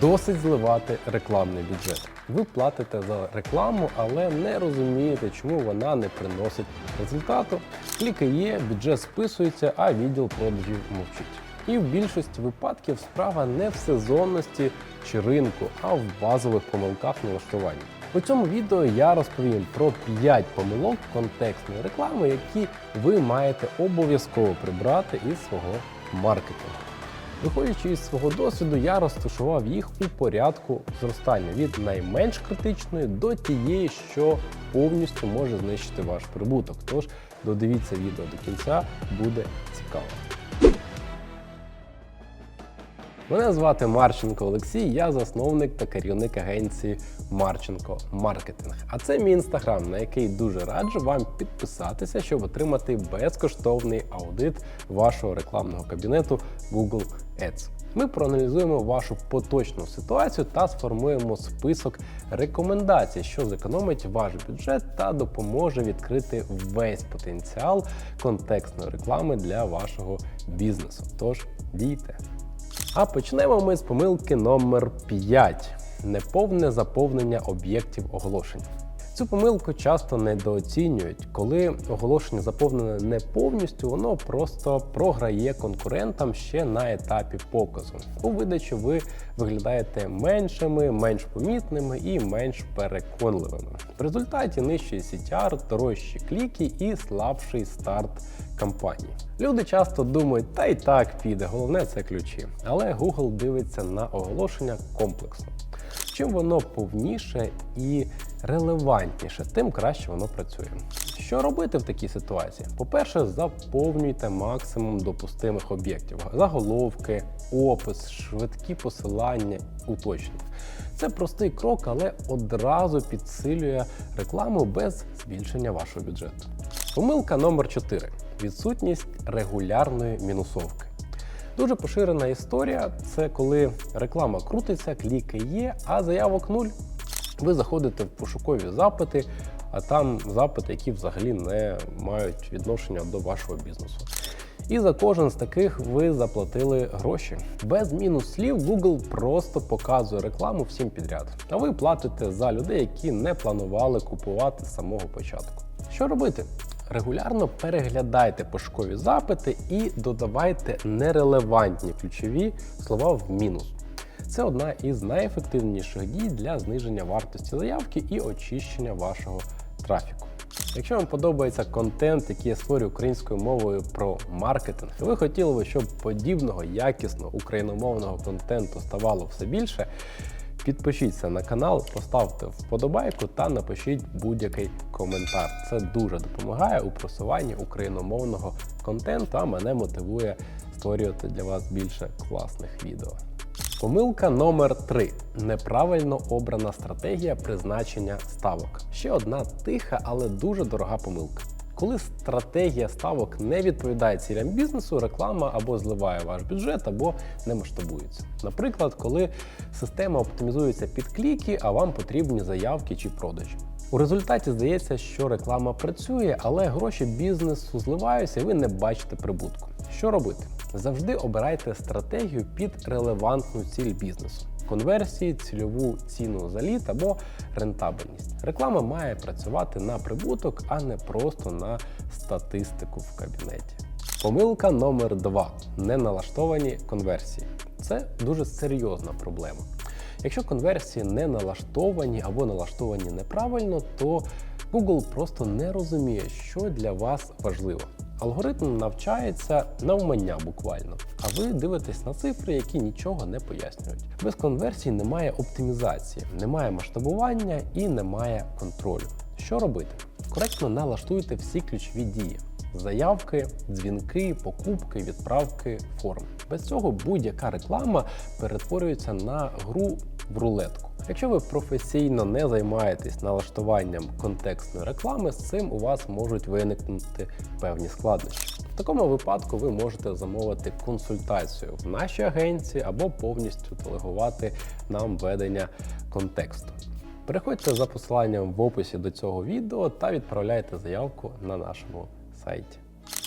Досить зливати рекламний бюджет. Ви платите за рекламу, але не розумієте, чому вона не приносить результату. Кліки є, бюджет списується, а відділ продажів мовчить. І в більшості випадків справа не в сезонності чи ринку, а в базових помилках налаштування. У цьому відео я розповім про 5 помилок контекстної реклами, які ви маєте обов'язково прибрати із свого маркетингу. Виходячи із свого досвіду, я розташував їх у порядку зростання від найменш критичної до тієї, що повністю може знищити ваш прибуток. Тож додивіться відео до кінця, буде цікаво. Мене звати Марченко Олексій, я засновник та керівник агенції Марченко Маркетинг. А це мій інстаграм, на який дуже раджу вам підписатися, щоб отримати безкоштовний аудит вашого рекламного кабінету Google Ads. Ми проаналізуємо вашу поточну ситуацію та сформуємо список рекомендацій, що зекономить ваш бюджет та допоможе відкрити весь потенціал контекстної реклами для вашого бізнесу. Тож дійте! А почнемо ми з помилки номер 5 неповне заповнення об'єктів оголошень. Цю помилку часто недооцінюють, коли оголошення заповнене не повністю, воно просто програє конкурентам ще на етапі показу. У видачі ви виглядаєте меншими, менш помітними і менш переконливими. В результаті нижчий CTR, дорожчі кліки і слабший старт кампанії. Люди часто думають, та й так піде, головне це ключі. Але Google дивиться на оголошення комплексно. Чим воно повніше і релевантніше, тим краще воно працює. Що робити в такій ситуації? По-перше, заповнюйте максимум допустимих об'єктів: заголовки, опис, швидкі посилання, уточнення. Це простий крок, але одразу підсилює рекламу без збільшення вашого бюджету. Помилка номер 4 відсутність регулярної мінусовки. Дуже поширена історія це коли реклама крутиться, кліки є, а заявок нуль. Ви заходите в пошукові запити, а там запити, які взагалі не мають відношення до вашого бізнесу. І за кожен з таких ви заплатили гроші. Без мінус слів Google просто показує рекламу всім підряд. А ви платите за людей, які не планували купувати з самого початку. Що робити? Регулярно переглядайте пошукові запити і додавайте нерелевантні ключові слова в мінус. Це одна із найефективніших дій для зниження вартості заявки і очищення вашого трафіку. Якщо вам подобається контент, який я створюю українською мовою про маркетинг, і ви хотіли би, щоб подібного якісного україномовного контенту ставало все більше. Підпишіться на канал, поставте вподобайку та напишіть будь-який коментар. Це дуже допомагає у просуванні україномовного контенту, а мене мотивує створювати для вас більше класних відео. Помилка номер 3 неправильно обрана стратегія призначення ставок. Ще одна тиха, але дуже дорога помилка. Коли стратегія ставок не відповідає цілям бізнесу, реклама або зливає ваш бюджет, або не масштабується. Наприклад, коли система оптимізується під кліки, а вам потрібні заявки чи продажі. У результаті здається, що реклама працює, але гроші бізнесу зливаються, і ви не бачите прибутку. Що робити? Завжди обирайте стратегію під релевантну ціль бізнесу. Конверсії, цільову ціну за лід або рентабельність. Реклама має працювати на прибуток, а не просто на статистику в кабінеті. Помилка номер 2 неналаштовані конверсії. Це дуже серйозна проблема. Якщо конверсії не налаштовані або налаштовані неправильно, то Google просто не розуміє, що для вас важливо. Алгоритм навчається навмання буквально, а ви дивитесь на цифри, які нічого не пояснюють. Без конверсій немає оптимізації, немає масштабування і немає контролю. Що робити? Коректно налаштуйте всі ключові дії: заявки, дзвінки, покупки, відправки, форм. Без цього будь-яка реклама перетворюється на гру в рулетку. Якщо ви професійно не займаєтесь налаштуванням контекстної реклами, з цим у вас можуть виникнути певні складнощі. В такому випадку ви можете замовити консультацію в нашій агенції або повністю делегувати нам ведення контексту. Переходьте за посиланням в описі до цього відео та відправляйте заявку на нашому сайті.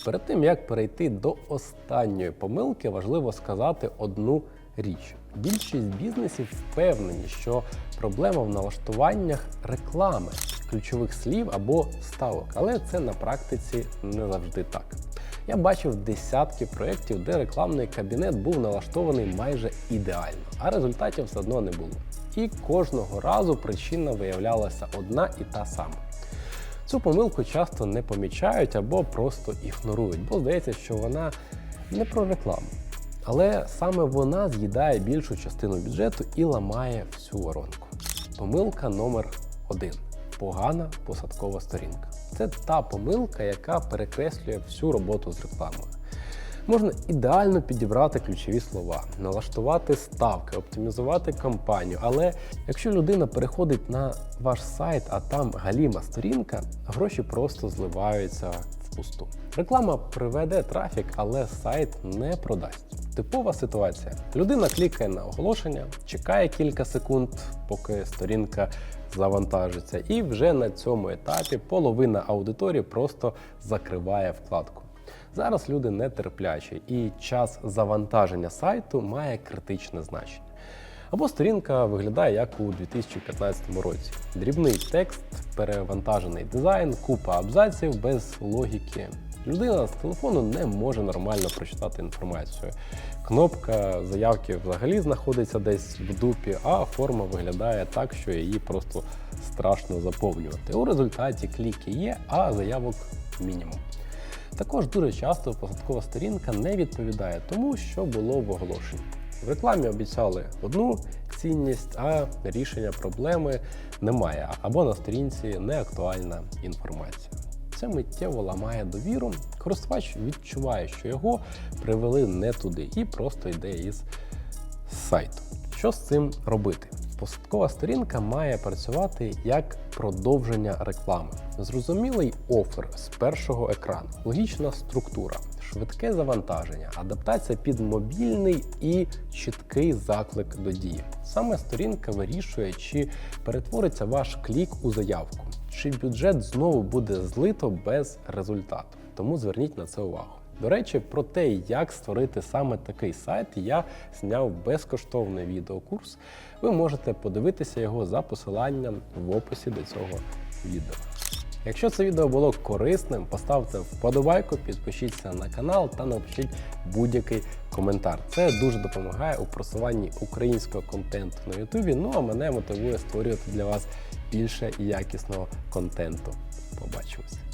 Перед тим як перейти до останньої помилки, важливо сказати одну річ. Більшість бізнесів впевнені, що проблема в налаштуваннях реклами, ключових слів або ставок, але це на практиці не завжди так. Я бачив десятки проєктів, де рекламний кабінет був налаштований майже ідеально, а результатів все одно не було. І кожного разу причина виявлялася одна і та сама. Цю помилку часто не помічають або просто ігнорують, бо здається, що вона не про рекламу. Але саме вона з'їдає більшу частину бюджету і ламає всю воронку. Помилка номер один погана посадкова сторінка. Це та помилка, яка перекреслює всю роботу з рекламою. Можна ідеально підібрати ключові слова, налаштувати ставки, оптимізувати кампанію. Але якщо людина переходить на ваш сайт, а там галіма сторінка, гроші просто зливаються в пусту. Реклама приведе трафік, але сайт не продасть. Типова ситуація: людина клікає на оголошення, чекає кілька секунд, поки сторінка завантажиться, і вже на цьому етапі половина аудиторії просто закриває вкладку. Зараз люди нетерплячі, і час завантаження сайту має критичне значення. Або сторінка виглядає як у 2015 році: дрібний текст, перевантажений дизайн, купа абзаців без логіки. Людина з телефону не може нормально прочитати інформацію. Кнопка заявки взагалі знаходиться десь в дупі, а форма виглядає так, що її просто страшно заповнювати. У результаті кліки є, а заявок мінімум. Також дуже часто посадкова сторінка не відповідає тому, що було в оголошенні. В рекламі обіцяли одну цінність, а рішення проблеми немає, або на сторінці не актуальна інформація. Це миттєво ламає довіру. Користувач відчуває, що його привели не туди, і просто йде із сайту. Що з цим робити? Посадкова сторінка має працювати як продовження реклами. Зрозумілий офер з першого екрану, логічна структура, швидке завантаження, адаптація під мобільний і чіткий заклик до дії. Саме сторінка вирішує, чи перетвориться ваш клік у заявку, чи бюджет знову буде злито без результату. Тому зверніть на це увагу. До речі, про те, як створити саме такий сайт, я зняв безкоштовний відеокурс. Ви можете подивитися його за посиланням в описі до цього відео. Якщо це відео було корисним, поставте вподобайку, підпишіться на канал та напишіть будь-який коментар. Це дуже допомагає у просуванні українського контенту на Ютубі. Ну а мене мотивує створювати для вас більше якісного контенту. Побачимось!